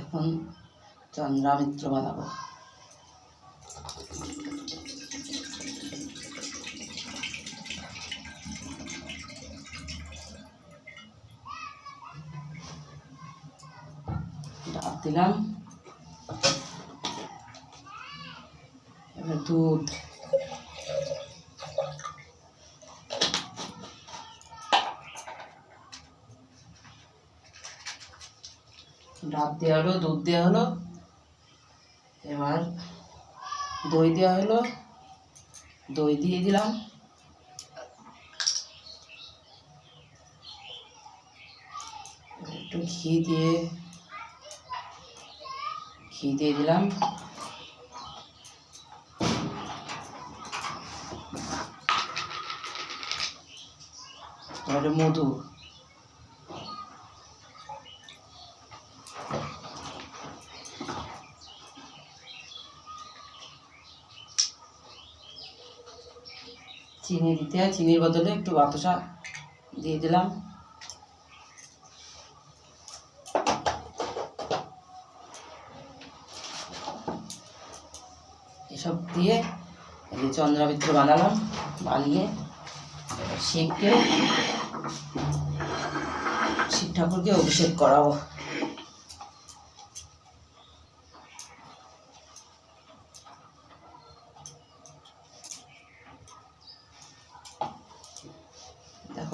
এখন চন্দ্রামিত্র বানাবো। ডাব দিলাম। এবার দুধ। ডাব দেওয়া হলো, দুধ দেওয়া হলো। এবার দই দেওয়া হলো। দই দিয়ে দিলাম। একটু ঘি দিয়ে ঘি দিয়ে দিলাম। মধু। চিনি দিতে হয়, চিনির বদলে একটু বাতাসা দিয়ে দিলাম। এসব দিয়ে এই যে চন্দ্রামিত্র বানালাম, বানিয়ে শিবকে শিব ঠাকুরকে অভিষেক করাবো।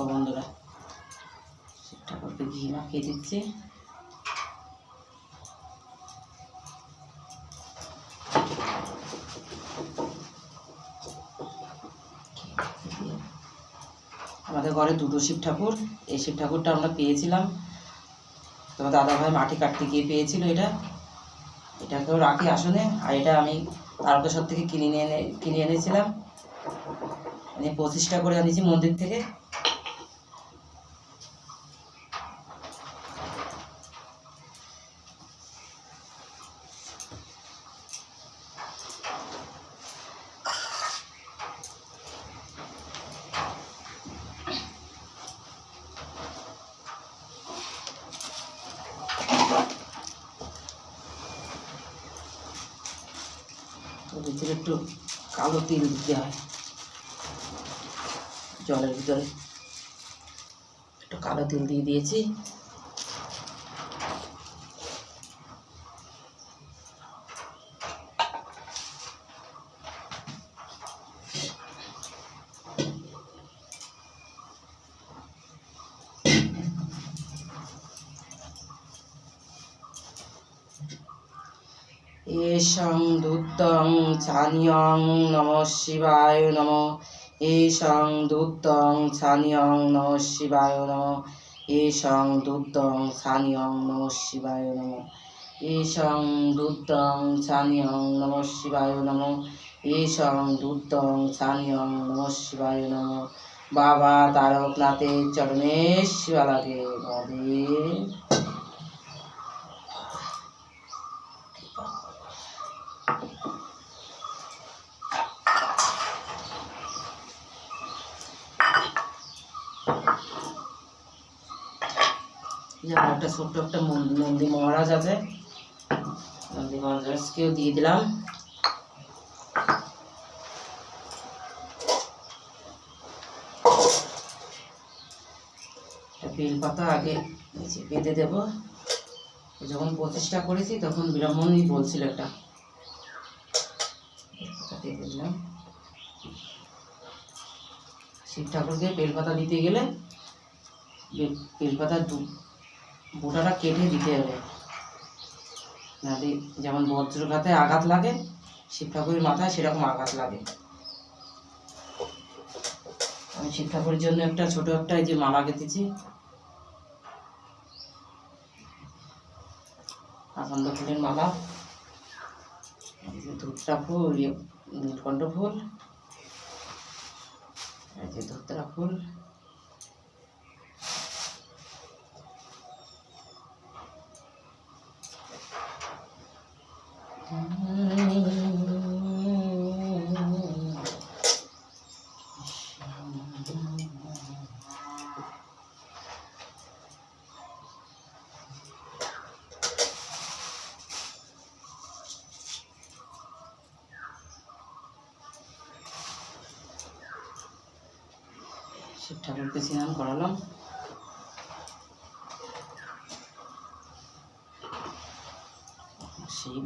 দেখো বন্ধুরা। শিব ঠাকুরকে ঘি মাখিয়ে দিচ্ছি। আমাদের ঘরে দুটো শিব ঠাকুর। এই শিব ঠাকুরটা আমরা পেয়েছিলাম। তোমার দাদা ভাই মাটি কাটতে গিয়ে পেয়েছিল এটা। এটাকেও রাখি আসনে। আর এটা আমি তারকেশ্বর থেকে কিনে নিয়ে কিনে এনেছিলাম। এনে প্রতিষ্ঠা করে আনিছি মন্দির থেকে। তো ভিতরে একটু কালো তিল দিতে হয়। জলের ভিতরে। একটু কালো তিল দিয়ে দিয়েছি। এষং দুত্তং ছানিয়ং নম শিবায় নম। এষং দুত্তং ছানিয়ং নম শিবায় নম। এষং দুত্তং ছানিয়ং নম শিবায় নম। এষং দুত্তং ছানিয়ং নম শিবায় নম। এষং দুত্তং ছানিয়ং নম শিবায় নম। বাবা তারকনাথের চরণে শিবালাকে মহাদেব যেমন একটা ছোট্ট একটা নন্দী মহারাজ আছে। নন্দী মহারাজকেও দিয়ে দিলাম। একটা বেলপাতা আগে বেঁধে দেবো। যখন প্রতিষ্ঠা করেছি, তখন ব্রাহ্মণই বলছিল একটা। বেলপাতা দিয়ে দিলাম। শিব ঠাকুরকে বেলপাতা দিতে গেলে বে- বেলপাতার দু বোটাটা কেটে দিতে হবে। নাহলে যেমন বজ্রঘাতে আঘাত লাগে শিব ঠাকুরের মাথায় সেরকম আঘাত লাগে। আমি শিব ঠাকুরের জন্য একটা ছোট একটা এই যে মালা গেঁথেছি। আকন্দ ফুলের মালা। ধুতরা ফুল ইয়ে নীলকণ্ঠ ফুল। এই যে ধুতরা ফুল। শিব ঠাকুরকে স্নান করালাম। শিব